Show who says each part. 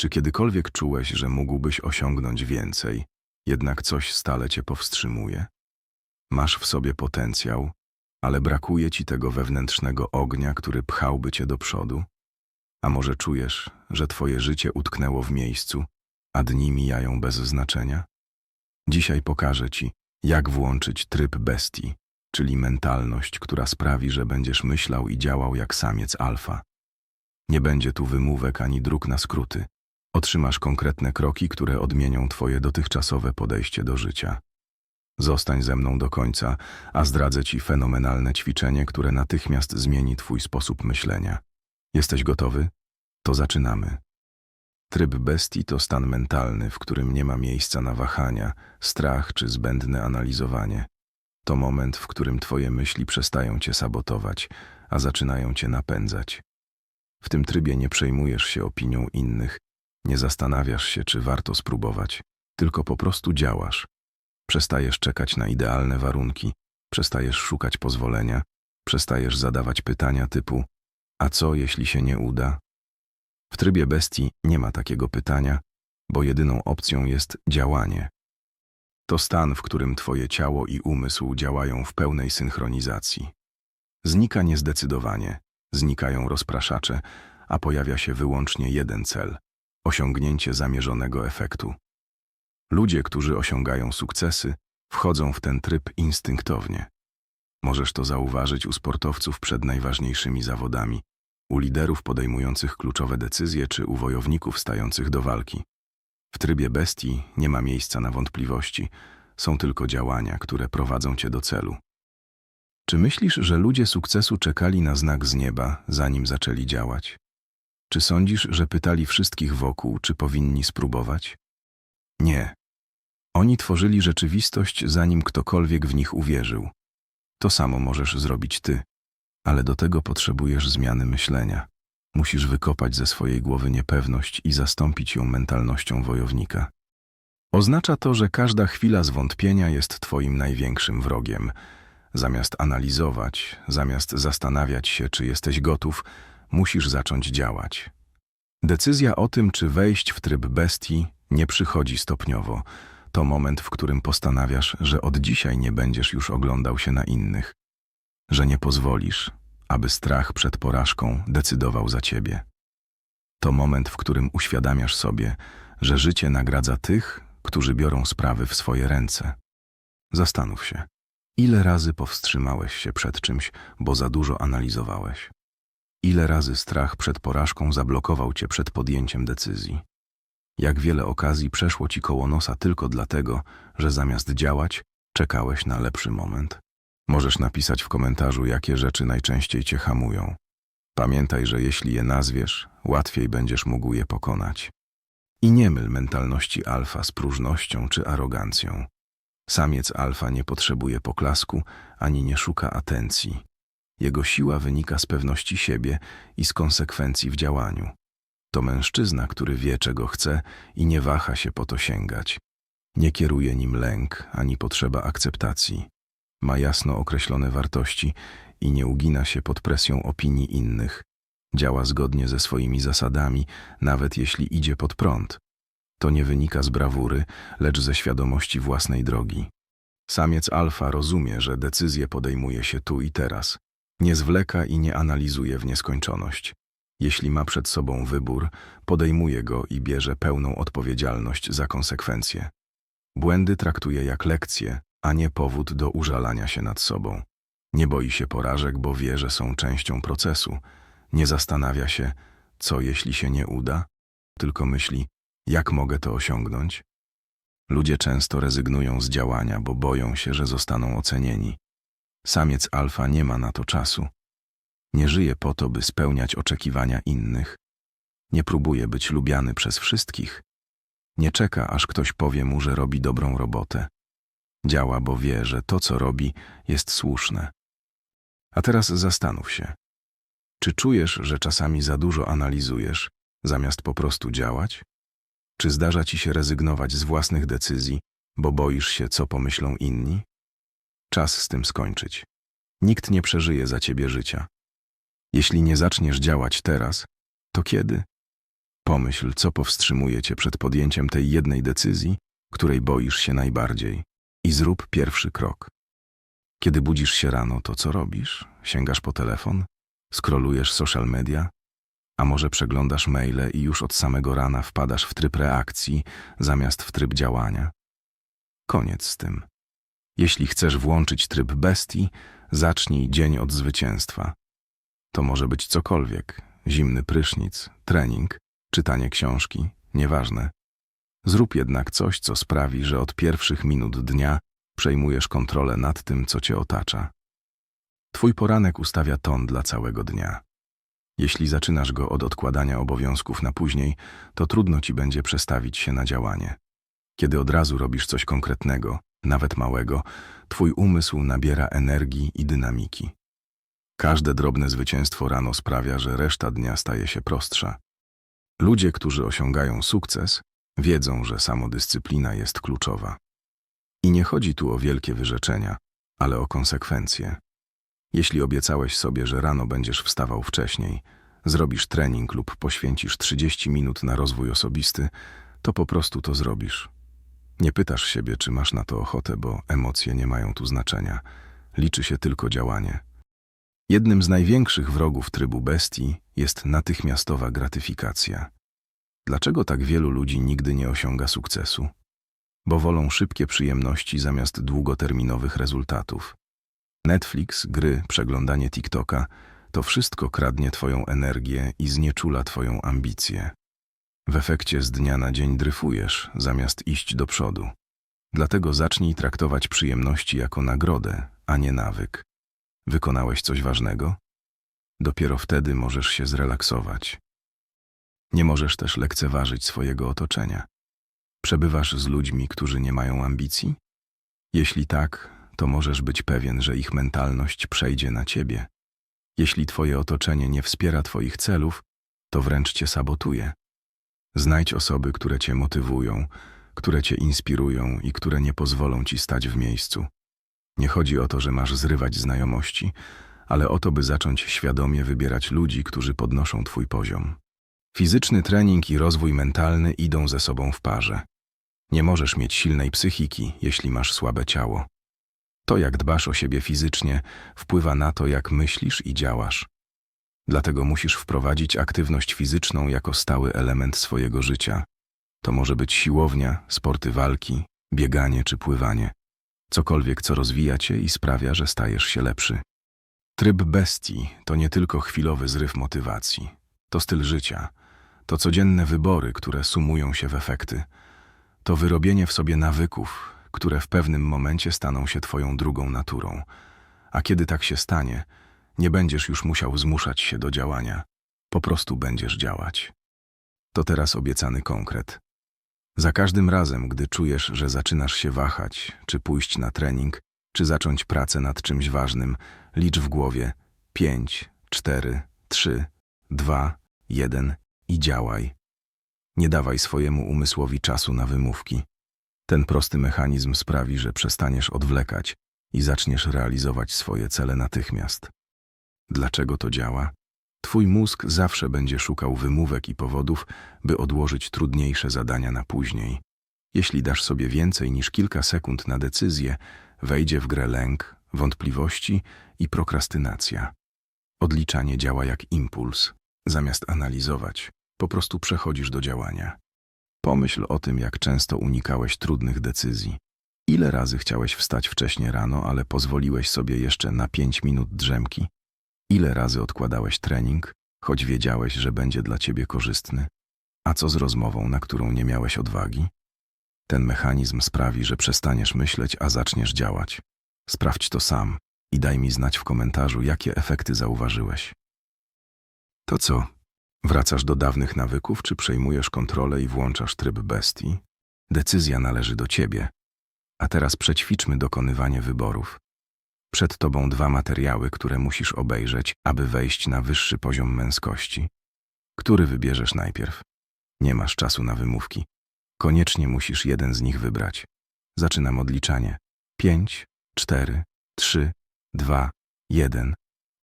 Speaker 1: Czy kiedykolwiek czułeś, że mógłbyś osiągnąć więcej, jednak coś stale cię powstrzymuje? Masz w sobie potencjał, ale brakuje ci tego wewnętrznego ognia, który pchałby cię do przodu? A może czujesz, że twoje życie utknęło w miejscu, a dni mijają bez znaczenia? Dzisiaj pokażę ci, jak włączyć tryb bestii, czyli mentalność, która sprawi, że będziesz myślał i działał jak samiec alfa. Nie będzie tu wymówek ani dróg na skróty. Otrzymasz konkretne kroki, które odmienią twoje dotychczasowe podejście do życia. Zostań ze mną do końca, a zdradzę ci fenomenalne ćwiczenie, które natychmiast zmieni twój sposób myślenia. Jesteś gotowy? To zaczynamy. Tryb bestii to stan mentalny, w którym nie ma miejsca na wahania, strach czy zbędne analizowanie. To moment, w którym twoje myśli przestają cię sabotować, a zaczynają cię napędzać. W tym trybie nie przejmujesz się opinią innych, nie zastanawiasz się, czy warto spróbować, tylko po prostu działasz. Przestajesz czekać na idealne warunki, przestajesz szukać pozwolenia, przestajesz zadawać pytania typu: A co, jeśli się nie uda? W trybie bestii nie ma takiego pytania, bo jedyną opcją jest działanie. To stan, w którym twoje ciało i umysł działają w pełnej synchronizacji. Znika niezdecydowanie, znikają rozpraszacze, a pojawia się wyłącznie jeden cel osiągnięcie zamierzonego efektu. Ludzie, którzy osiągają sukcesy, wchodzą w ten tryb instynktownie. Możesz to zauważyć u sportowców przed najważniejszymi zawodami, u liderów podejmujących kluczowe decyzje czy u wojowników stających do walki. W trybie bestii nie ma miejsca na wątpliwości, są tylko działania, które prowadzą cię do celu. Czy myślisz, że ludzie sukcesu czekali na znak z nieba, zanim zaczęli działać? Czy sądzisz, że pytali wszystkich wokół, czy powinni spróbować? Nie. Oni tworzyli rzeczywistość, zanim ktokolwiek w nich uwierzył. To samo możesz zrobić ty, ale do tego potrzebujesz zmiany myślenia. Musisz wykopać ze swojej głowy niepewność i zastąpić ją mentalnością wojownika. Oznacza to, że każda chwila zwątpienia jest twoim największym wrogiem. Zamiast analizować, zamiast zastanawiać się, czy jesteś gotów, musisz zacząć działać. Decyzja o tym, czy wejść w tryb bestii, nie przychodzi stopniowo. To moment, w którym postanawiasz, że od dzisiaj nie będziesz już oglądał się na innych, że nie pozwolisz, aby strach przed porażką decydował za ciebie. To moment, w którym uświadamiasz sobie, że życie nagradza tych, którzy biorą sprawy w swoje ręce. Zastanów się, ile razy powstrzymałeś się przed czymś, bo za dużo analizowałeś. Ile razy strach przed porażką zablokował cię przed podjęciem decyzji? Jak wiele okazji przeszło ci koło nosa tylko dlatego, że zamiast działać, czekałeś na lepszy moment? Możesz napisać w komentarzu, jakie rzeczy najczęściej cię hamują. Pamiętaj, że jeśli je nazwiesz, łatwiej będziesz mógł je pokonać. I nie myl mentalności alfa z próżnością czy arogancją. Samiec alfa nie potrzebuje poklasku ani nie szuka atencji. Jego siła wynika z pewności siebie i z konsekwencji w działaniu. To mężczyzna, który wie, czego chce i nie waha się po to sięgać. Nie kieruje nim lęk ani potrzeba akceptacji. Ma jasno określone wartości i nie ugina się pod presją opinii innych. Działa zgodnie ze swoimi zasadami, nawet jeśli idzie pod prąd. To nie wynika z brawury, lecz ze świadomości własnej drogi. Samiec alfa rozumie, że decyzje podejmuje się tu i teraz. Nie zwleka i nie analizuje w nieskończoność. Jeśli ma przed sobą wybór, podejmuje go i bierze pełną odpowiedzialność za konsekwencje. Błędy traktuje jak lekcje, a nie powód do użalania się nad sobą. Nie boi się porażek, bo wie, że są częścią procesu. Nie zastanawia się, co jeśli się nie uda, tylko myśli, jak mogę to osiągnąć. Ludzie często rezygnują z działania, bo boją się, że zostaną ocenieni. Samiec alfa nie ma na to czasu. Nie żyje po to, by spełniać oczekiwania innych. Nie próbuje być lubiany przez wszystkich. Nie czeka, aż ktoś powie mu, że robi dobrą robotę. Działa, bo wie, że to, co robi, jest słuszne. A teraz zastanów się. Czy czujesz, że czasami za dużo analizujesz, zamiast po prostu działać? Czy zdarza ci się rezygnować z własnych decyzji, bo boisz się, co pomyślą inni? Czas z tym skończyć. Nikt nie przeżyje za ciebie życia. Jeśli nie zaczniesz działać teraz, to kiedy? Pomyśl, co powstrzymuje cię przed podjęciem tej jednej decyzji, której boisz się najbardziej, i zrób pierwszy krok. Kiedy budzisz się rano, to co robisz? Sięgasz po telefon? Skrolujesz social media? A może przeglądasz maile i już od samego rana wpadasz w tryb reakcji zamiast w tryb działania? Koniec z tym. Jeśli chcesz włączyć tryb bestii, zacznij dzień od zwycięstwa. To może być cokolwiek: zimny prysznic, trening, czytanie książki, nieważne. Zrób jednak coś, co sprawi, że od pierwszych minut dnia przejmujesz kontrolę nad tym, co cię otacza. Twój poranek ustawia ton dla całego dnia. Jeśli zaczynasz go od odkładania obowiązków na później, to trudno ci będzie przestawić się na działanie. Kiedy od razu robisz coś konkretnego, nawet małego, twój umysł nabiera energii i dynamiki. Każde drobne zwycięstwo rano sprawia, że reszta dnia staje się prostsza. Ludzie, którzy osiągają sukces, wiedzą, że samodyscyplina jest kluczowa. I nie chodzi tu o wielkie wyrzeczenia, ale o konsekwencje. Jeśli obiecałeś sobie, że rano będziesz wstawał wcześniej, zrobisz trening lub poświęcisz 30 minut na rozwój osobisty, to po prostu to zrobisz. Nie pytasz siebie, czy masz na to ochotę, bo emocje nie mają tu znaczenia. Liczy się tylko działanie. Jednym z największych wrogów trybu bestii jest natychmiastowa gratyfikacja. Dlaczego tak wielu ludzi nigdy nie osiąga sukcesu? Bo wolą szybkie przyjemności zamiast długoterminowych rezultatów. Netflix, gry, przeglądanie TikToka to wszystko kradnie Twoją energię i znieczula Twoją ambicję. W efekcie z dnia na dzień dryfujesz, zamiast iść do przodu. Dlatego zacznij traktować przyjemności jako nagrodę, a nie nawyk. Wykonałeś coś ważnego? Dopiero wtedy możesz się zrelaksować. Nie możesz też lekceważyć swojego otoczenia. Przebywasz z ludźmi, którzy nie mają ambicji? Jeśli tak, to możesz być pewien, że ich mentalność przejdzie na ciebie. Jeśli twoje otoczenie nie wspiera twoich celów, to wręcz cię sabotuje. Znajdź osoby, które cię motywują, które cię inspirują i które nie pozwolą ci stać w miejscu. Nie chodzi o to, że masz zrywać znajomości, ale o to, by zacząć świadomie wybierać ludzi, którzy podnoszą twój poziom. Fizyczny trening i rozwój mentalny idą ze sobą w parze. Nie możesz mieć silnej psychiki, jeśli masz słabe ciało. To, jak dbasz o siebie fizycznie, wpływa na to, jak myślisz i działasz. Dlatego musisz wprowadzić aktywność fizyczną jako stały element swojego życia. To może być siłownia, sporty walki, bieganie czy pływanie. Cokolwiek, co rozwija cię i sprawia, że stajesz się lepszy. Tryb bestii to nie tylko chwilowy zryw motywacji. To styl życia. To codzienne wybory, które sumują się w efekty. To wyrobienie w sobie nawyków, które w pewnym momencie staną się Twoją drugą naturą. A kiedy tak się stanie, nie będziesz już musiał zmuszać się do działania. Po prostu będziesz działać. To teraz obiecany konkret. Za każdym razem, gdy czujesz, że zaczynasz się wahać, czy pójść na trening, czy zacząć pracę nad czymś ważnym, licz w głowie pięć, cztery, trzy, dwa, jeden i działaj. Nie dawaj swojemu umysłowi czasu na wymówki. Ten prosty mechanizm sprawi, że przestaniesz odwlekać i zaczniesz realizować swoje cele natychmiast. Dlaczego to działa? Twój mózg zawsze będzie szukał wymówek i powodów, by odłożyć trudniejsze zadania na później. Jeśli dasz sobie więcej niż kilka sekund na decyzję, wejdzie w grę lęk, wątpliwości i prokrastynacja. Odliczanie działa jak impuls. Zamiast analizować, po prostu przechodzisz do działania. Pomyśl o tym, jak często unikałeś trudnych decyzji. Ile razy chciałeś wstać wcześnie rano, ale pozwoliłeś sobie jeszcze na pięć minut drzemki? Ile razy odkładałeś trening, choć wiedziałeś, że będzie dla ciebie korzystny? A co z rozmową, na którą nie miałeś odwagi? Ten mechanizm sprawi, że przestaniesz myśleć, a zaczniesz działać. Sprawdź to sam i daj mi znać w komentarzu, jakie efekty zauważyłeś. To co? Wracasz do dawnych nawyków, czy przejmujesz kontrolę i włączasz tryb bestii? Decyzja należy do ciebie. A teraz przećwiczmy dokonywanie wyborów. Przed tobą dwa materiały, które musisz obejrzeć, aby wejść na wyższy poziom męskości. Który wybierzesz najpierw? Nie masz czasu na wymówki. Koniecznie musisz jeden z nich wybrać. Zaczynam odliczanie. Pięć, cztery, trzy, dwa, jeden.